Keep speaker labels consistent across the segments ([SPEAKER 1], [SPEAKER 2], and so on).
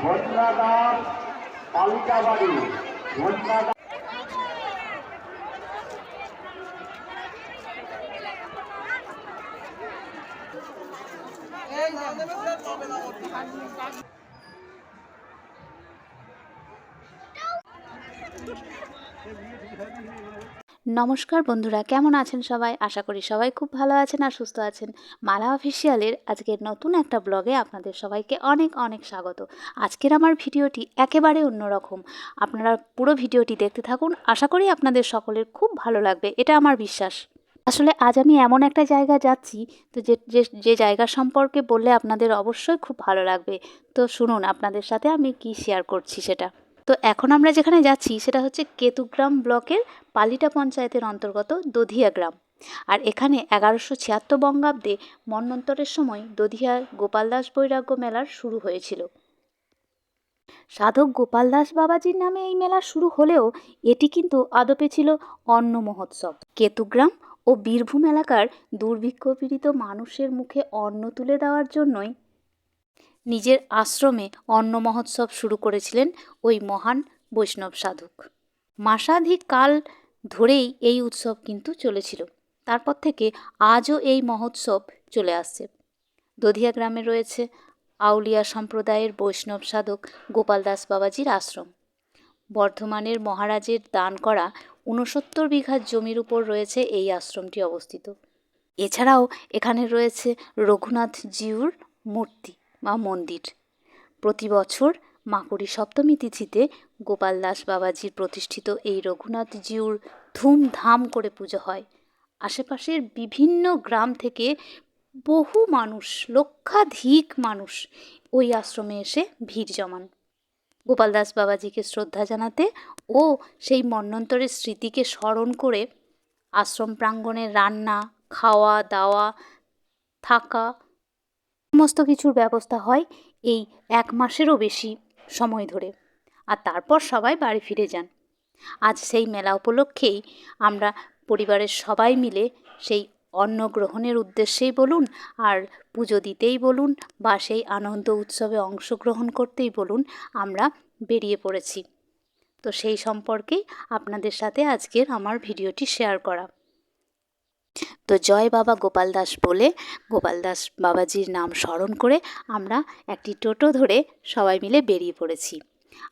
[SPEAKER 1] ঘটনা দাস পালিকা বাড়ি ঘটনা দাস
[SPEAKER 2] নমস্কার বন্ধুরা, কেমন আছেন সবাই? আশা করি সবাই খুব ভালো আছেন আর সুস্থ আছেন। মালা অফিসিয়ালের আজকের নতুন একটা ব্লগে আপনাদের সবাইকে অনেক অনেক স্বাগত। আজকের আমার ভিডিওটি একেবারে অন্যরকম আপনারা পুরো ভিডিওটি দেখতে থাকুন। আশা করি আপনাদের সকলের খুব ভালো লাগবে, এটা আমার বিশ্বাস। আসলে আজ আমি এমন একটা জায়গা যাচ্ছি, তো যে যে জায়গা সম্পর্কে বললে আপনাদের অবশ্যই খুব ভালো লাগবে। তো শুনুন, আপনাদের সাথে আমি কি শেয়ার করছি সেটা। তো এখন আমরা যেখানে যাচ্ছি সেটা হচ্ছে কেতুগ্রাম ব্লকের পালিটা পঞ্চায়েতের অন্তর্গত দধিয়া গ্রাম। আর এখানে এগারোশো ছিয়াত্তর বঙ্গাব্দে মন্বন্তরের সময় দধিয়ার গোপালদাস বৈরাগ্য মেলার শুরু হয়েছিল। সাধক গোপাল দাস বাবাজির নামে এই মেলা শুরু হলেও এটি কিন্তু আদপে ছিল অন্ন মহোৎসব। কেতুগ্রাম ও বীরভূম এলাকার দুর্ভিক্ষ পীড়িত মানুষের মুখে অন্ন তুলে দেওয়ার জন্যই নিজের আশ্রমে অন্ন মহোৎসব শুরু করেছিলেন ওই মহান বৈষ্ণব সাধক। মাসাধিক কাল ধরেই এই উৎসব কিন্তু চলেছিল। তারপর থেকে আজও এই মহোৎসব চলে আসছে। দধিয়া গ্রামে রয়েছে আউলিয়া সম্প্রদায়ের বৈষ্ণব সাধক গোপাল দাস বাবাজির আশ্রম। বর্ধমানের মহারাজের দান করা ঊনসত্তর বিঘা জমির উপর রয়েছে এই আশ্রমটি অবস্থিত। এছাড়াও এখানে রয়েছে রঘুনাথ জিউর মূর্তি। বা মন্দির। প্রতি বছর মাকড়ি সপ্তমী তিথিতে গোপাল দাস বাবাজির প্রতিষ্ঠিত এই রঘুনাথ জিউর ধুমধাম করে পুজো হয়। আশেপাশের বিভিন্ন গ্রাম থেকে বহু মানুষ, লক্ষাধিক মানুষ ওই আশ্রমে এসে ভিড় জমান। গোপাল দাস বাবাজিকে শ্রদ্ধা জানাতে ও সেই মন্বন্তরের স্মৃতিকে স্মরণ করে আশ্রম প্রাঙ্গণে রান্না খাওয়া দাওয়া থাকা সমস্ত কিছুর ব্যবস্থা হয় এই এক মাসেরও বেশি সময় ধরে। আর তারপর সবাই বাড়ি ফিরে যান। আজ সেই মেলা উপলক্ষেই আমরা পরিবারের সবাই মিলে সেই অন্ন গ্রহণের উদ্দেশ্যেই বলুন আর পুজো দিতেই বলুন বা সেই আনন্দ উৎসবে অংশগ্রহণ করতেই বলুন আমরা বেরিয়ে পড়েছি। তো সেই সম্পর্কেই আপনাদের সাথে আজকের আমার ভিডিওটি শেয়ার করা। তো জয় বাবা গোপাল দাস বলে গোপাল দাস বাবাজির নাম স্মরণ করে আমরা একটি টোটো ধরে সবাই মিলে বেরিয়ে পড়েছি।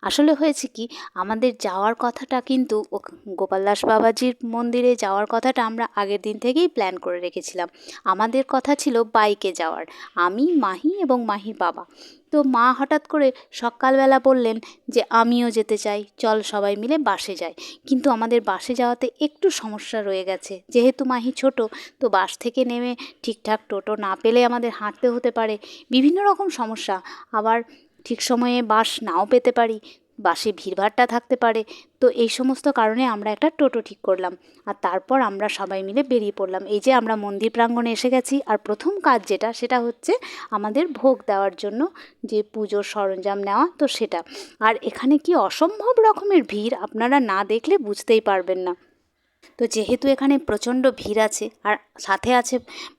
[SPEAKER 2] আসলে হয়েছে কি, আমাদের যাওয়ার কথাটা কিন্তু ও- গোপাল দাস বাবাজির মন্দিরে যাওয়ার কথাটা আমরা আগের দিন থেকেই প্ল্যান করে রেখেছিলাম। আমাদের কথা ছিল বাইকে যাওয়ার, আমি, মাহি এবং মাহির বাবা। তো মা হঠাৎ করে সকালবেলা বললেন যে, আমিও যেতে চাই, চল সবাই মিলে বাসে যাই। কিন্তু আমাদের বাসে যাওয়াতে একটু সমস্যা রয়ে গেছে। যেহেতু মাহি ছোট, তো বাস থেকে নেমে ঠিকঠাক টোটো না পেলে আমাদের হাঁটতে হতে পারে। বিভিন্ন রকম সমস্যা। আবার ঠিক সময়ে বাস নাও পেতে পারি বাসে ভিড়ভাড়টা থাকতে পারে। তো এই সমস্ত কারণে আমরা একটা টোটো ঠিক করলাম। আর তারপর আমরা সবাই মিলে বেরিয়ে পড়লাম। এই যে আমরা মন্দির প্রাঙ্গণে এসে গেছি। আর প্রথম কাজ যেটা, সেটা হচ্ছে আমাদের ভোগ দেওয়ার জন্য যে পুজোর সরঞ্জাম নেওয়া, তো সেটা। আর এখানে কি অসম্ভব রকমের ভিড়, আপনারা না দেখলে বুঝতেই পারবেন না। তো যেহেতু এখানে প্রচণ্ড ভিড় আছে, আর সাথে আছে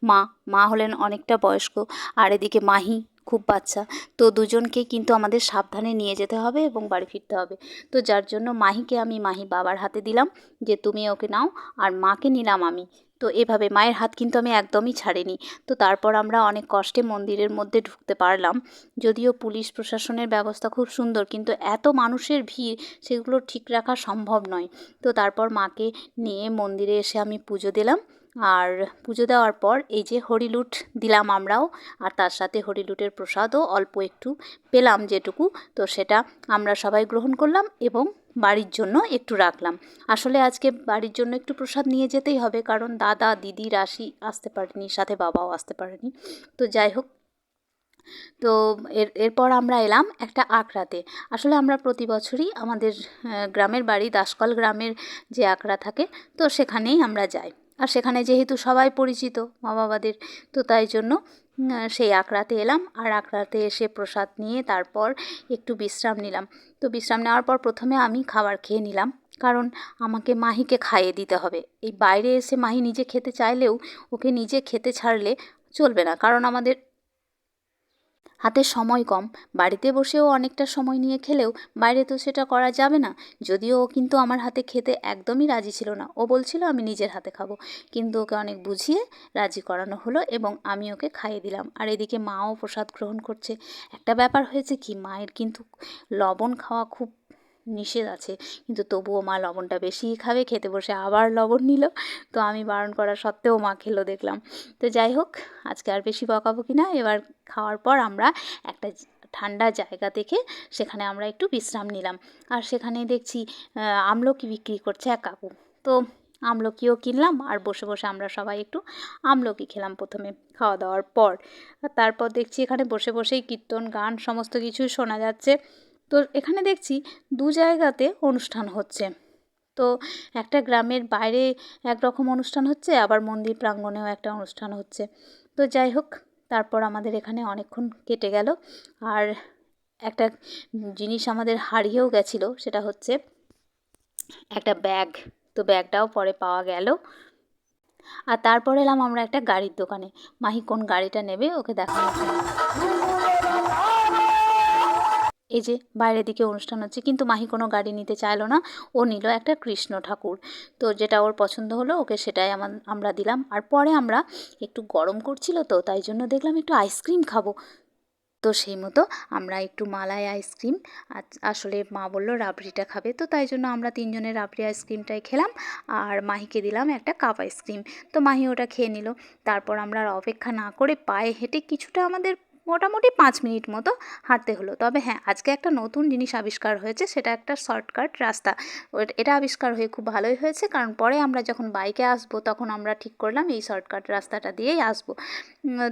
[SPEAKER 2] মা মা হলেন অনেকটা বয়স্ক। আর এদিকে মাহি খুব বাচ্চা। তো দুজনকেই কিন্তু আমাদের সাবধানে নিয়ে যেতে হবে এবং বাড়ি ফিরতে হবে। তো যার জন্য মাহিকে আমি মাহি বাবার হাতে দিলাম যে, তুমি ওকে নাও আর মাকে নিলাম আমি। তো এভাবে মায়ের হাত কিন্তু আমি একদমই ছাড়িনি। তো তারপর আমরা অনেক কষ্টে মন্দিরের মধ্যে ঢুকতে পারলাম। যদিও পুলিশ প্রশাসনের ব্যবস্থা খুব সুন্দর, কিন্তু এত মানুষের ভিড় সেগুলো ঠিক রাখা সম্ভব নয়। তো তারপর মাকে নিয়ে মন্দিরে এসে আমি পুজো দিলাম। আর পুজো দেওয়ার পর এই যে হরিলুট দিলাম আমরাও, আর তার সাথে হরিলুটের প্রসাদও অল্প একটু পেলাম যেটুকু, তো সেটা আমরা সবাই গ্রহণ করলাম এবং বাড়ির জন্য একটু রাখলাম। আসলে আজকে বাড়ির জন্য একটু প্রসাদ নিয়ে যেতেই হবে, কারণ দাদা, দিদি, রাশি আসতে পারেনি, সাথে বাবাও আসতে পারেনি। তো যাই হোক, তো এর, এরপর আমরা এলাম একটা আখড়াতে। আসলে আমরা প্রতি বছরই আমাদের গ্রামের বাড়ি দাসকল গ্রামের যে আখড়া থাকে, তো সেখানেই আমরা যাই। আর সেখানে যেহেতু সবাই পরিচিত মা বাবাদের তো তাই জন্য সেই আঁকড়াতে এলাম। আর আঁকড়াতে এসে প্রসাদ নিয়ে তারপর একটু বিশ্রাম নিলাম। তো বিশ্রাম নেওয়ার পর প্রথমে আমি খাবার খেয়ে নিলাম। কারণ আমাকে মাহিকে খাইয়ে দিতে হবে। এই বাইরে এসে মাহি নিজে খেতে চাইলেও ওকে নিজে খেতে ছাড়লে চলবে না। কারণ আমাদের হাতে সময় কম। বাড়িতে বসেও অনেকটা সময় নিয়ে খেলেও বাইরে তো সেটা করা যাবে না। যদিও ও কিন্তু আমার হাতে খেতে একদমই রাজি ছিল না। ও বলছিল, আমি নিজের হাতে খাব। কিন্তু ওকে অনেক বুঝিয়ে রাজি করানো হলো এবং আমি ওকে খাইয়ে দিলাম। আর এদিকে মাও প্রসাদ গ্রহণ করছে। একটা ব্যাপার হয়েছে কি, মায়ের কিন্তু লবণ খাওয়া খুব নিষেধ আছে। কিন্তু তবুও মা লবণটা বেশিই খাবে, খেতে বসে আবার লবণ নিল। তো আমি বারণ করা সত্ত্বেও মা খেলো দেখলাম। তো যাই হোক, আজকে আর বেশি বকাবকি না। এবার খাওয়ার পর আমরা একটা ঠান্ডা জায়গা দেখে সেখানে আমরা একটু বিশ্রাম নিলাম। আর সেখানে দেখছি আমলকি বিক্রি করছে এক কাকু। তো আমলকিও কিনলাম আর বসে বসে আমরা সবাই একটু আমলকি খেলাম প্রথমে খাওয়া দাওয়ার পর। তারপর দেখছি এখানে বসে বসেই কীর্তন, গান, সমস্ত কিছুই শোনা যাচ্ছে। তো এখানে দেখছি দু জায়গাতে অনুষ্ঠান হচ্ছে। তো একটা গ্রামের বাইরে একরকম অনুষ্ঠান হচ্ছে, আবার মন্দির প্রাঙ্গণেও একটা অনুষ্ঠান হচ্ছে। তো যাই হোক তারপর আমাদের এখানে অনেকক্ষণ কেটে গেল। আর একটা জিনিস আমাদের হারিয়েও গেছিল, সেটা হচ্ছে একটা ব্যাগ। তো ব্যাগটাও পরে পাওয়া গেল। আর তারপর এলাম আমরা একটা গাড়ির দোকানে। মাহি কোন গাড়িটা নেবে ওকে দেখানো এই যে বাইরের দিকে অনুষ্ঠান হচ্ছে, কিন্তু মাহি কোনো গাড়ি নিতে চাইলো না। ও নিল একটা কৃষ্ণ ঠাকুর। তো যেটা ওর পছন্দ হলো, ওকে সেটাই আমার আমরা দিলাম। আর পরে আমরা একটু গরম করছিল তো, তাই জন্য দেখলাম একটু আইসক্রিম খাব। তো সেই মতো আমরা একটু মালাই আইসক্রিম। আসলে মা বলল রাবড়িটা খাবে, তো তাই জন্য আমরা তিনজনের রাবড়ি আইসক্রিমটাই খেলাম। আর মাহিকে দিলাম একটা কাপ আইসক্রিম। তো মাহি ওটা খেয়ে নিল। তারপর আমরা অপেক্ষা না করে পায়ে হেঁটে কিছুটা আমাদের মোটামুটি পাঁচ মিনিট মতো হাঁটতে হলো। তবে হ্যাঁ আজকে একটা নতুন জিনিস আবিষ্কার হয়েছে, সেটা একটা শর্টকাট রাস্তা। এটা আবিষ্কার হয়ে খুব ভালোই হয়েছে, কারণ পরে আমরা যখন বাইকে আসব, তখন আমরা ঠিক করলাম এই শর্টকাট রাস্তাটা দিয়েই আসব।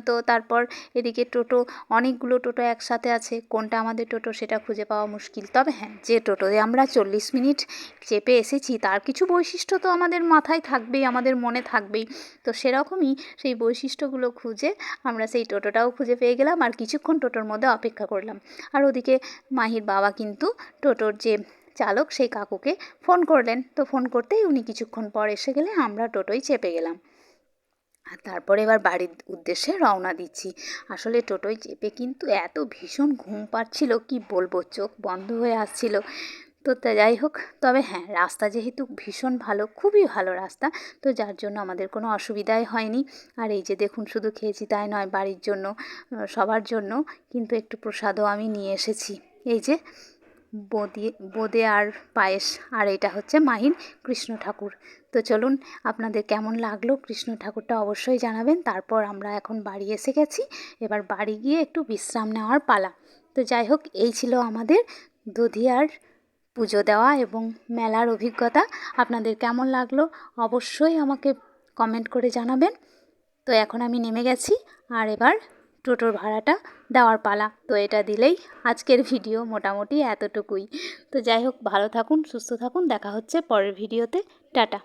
[SPEAKER 2] তো তারপর এদিকে টোটো, অনেকগুলো টোটো একসাথে আছে, কোনটা আমাদের টোটো সেটা খুঁজে পাওয়া মুশকিল। তবে হ্যাঁ যে টোটোতে আমরা চল্লিশ মিনিট চেপে এসেছি, তার কিছু বৈশিষ্ট্য তো আমাদের মাথায় থাকবেই, আমাদের মনে থাকবেই। তো সেরকমই সেই বৈশিষ্ট্যগুলো খুঁজে আমরা সেই টোটোটাও খুঁজে পেয়ে গেলাম। আর কিছুক্ষণ টোটোর মধ্যে অপেক্ষা করলাম। আর ওদিকে মাহির বাবা কিন্তু টোটোর যে চালক সেই কাকুকে ফোন করলেন। তো ফোন করতেই উনি কিছুক্ষণ পর এসে গেলে আমরা টোটোই চেপে গেলাম। আর তারপরে এবার বাড়ির উদ্দেশ্যে রওনা দিচ্ছি। আসলে টোটোয় চেপে কিন্তু এত ভীষণ ঘুম পাচ্ছিল, কি বলব, চোখ বন্ধ হয়ে আসছিল। তো যাই হোক, তবে হ্যাঁ রাস্তা যেহেতু ভীষণ ভালো, খুবই ভালো রাস্তা, তো যার জন্য আমাদের কোনো অসুবিধাই হয়নি। আর এই যে দেখুন, শুধু খেয়েছি তাই নয়, বাড়ির জন্য সবার জন্য কিন্তু একটু প্রসাদও আমি নিয়ে এসেছি। এই যে বোঁদে বোঁদে আর পায়েস, আর এটা হচ্ছে মাহিন কৃষ্ণ ঠাকুর। তো চলুন, আপনাদের কেমন লাগল কৃষ্ণ ঠাকুরটা অবশ্যই জানাবেন, তারপর আমরা এখন বাড়ি এসে গেছি, এবার বাড়ি গিয়ে একটু বিশ্রাম নেওয়ার পালা। তো যাই হোক, এই ছিল আমাদের দুধিয়ার পুজো দেওয়া এবং মেলার অভিজ্ঞতা আপনাদের কেমন লাগল অবশ্যই আমাকে কমেন্ট করে জানাবেন। তো এখন আমি নেমে গেছি, আর এবার টোটোর ভাড়াটা দেওয়ার পালা। তো এটা দিলেই আজকের ভিডিও মোটামুটি এতটুকুই। তো যাই হোক, ভালো থাকুন, সুস্থ থাকুন, দেখা হচ্ছে পরের ভিডিওতে। টাটা।